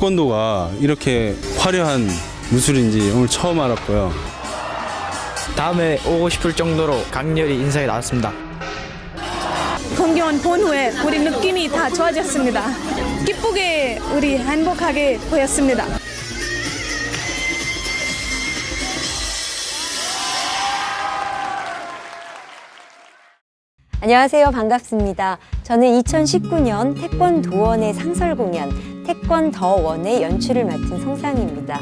태권도가 이렇게 화려한 무술인지 오늘 처음 알았고요. 다음에 오고 싶을 정도로 강렬히 인사해 나왔습니다. 공개원 본 후에 우리 느낌이 다 좋아졌습니다. 기쁘게 우리 행복하게 보였습니다. 안녕하세요. 반갑습니다. 저는 2019년 태권도원의 상설 공연 태권더원의 연출을 맡은 성상입니다.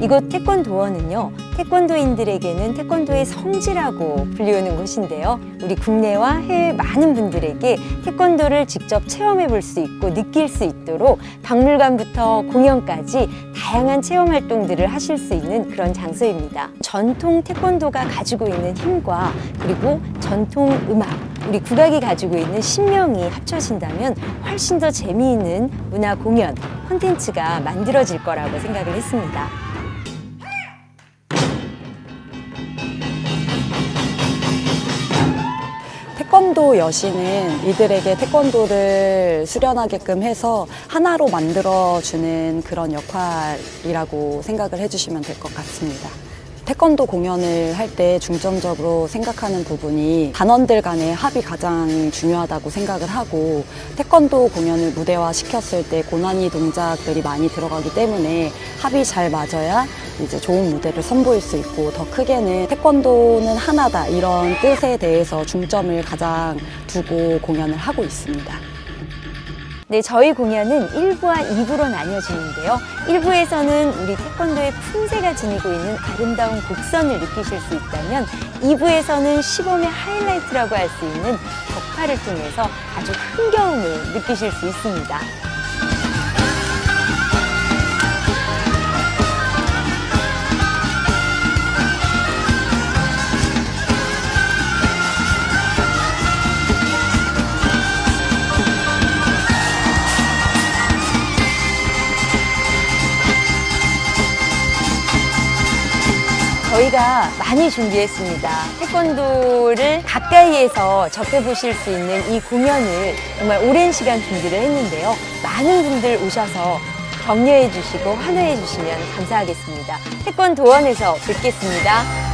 이곳 태권도원은요, 태권도인들에게는 태권도의 성지라고 불리우는 곳인데요. 우리 국내와 해외 많은 분들에게 태권도를 직접 체험해 볼 수 있고 느낄 수 있도록 박물관부터 공연까지 다양한 체험 활동들을 하실 수 있는 그런 장소입니다. 전통 태권도가 가지고 있는 힘과 그리고 전통 음악, 우리 국악이 가지고 있는 신명이 합쳐진다면 훨씬 더 재미있는 문화 공연, 콘텐츠가 만들어질 거라고 생각을 했습니다. 태권도 여신은 이들에게 태권도를 수련하게끔 해서 하나로 만들어주는 그런 역할이라고 생각을 해주시면 될 것 같습니다. 태권도 공연을 할 때 중점적으로 생각하는 부분이 단원들 간의 합이 가장 중요하다고 생각을 하고 태권도 공연을 무대화 시켰을 때 고난이 동작들이 많이 들어가기 때문에 합이 잘 맞아야 이제 좋은 무대를 선보일 수 있고 더 크게는 태권도는 하나다 이런 뜻에 대해서 중점을 가장 두고 공연을 하고 있습니다. 네, 저희 공연은 1부와 2부로 나뉘어지는데요. 1부에서는 우리 태권도의 품새가 지니고 있는 아름다운 곡선을 느끼실 수 있다면 2부에서는 시범의 하이라이트라고 할 수 있는 격파를 통해서 아주 흥겨움을 느끼실 수 있습니다. 저희가 많이 준비했습니다. 태권도를 가까이에서 접해보실 수 있는 이 공연을 정말 오랜 시간 준비를 했는데요. 많은 분들 오셔서 격려해 주시고 환호해 주시면 감사하겠습니다. 태권도원에서 뵙겠습니다.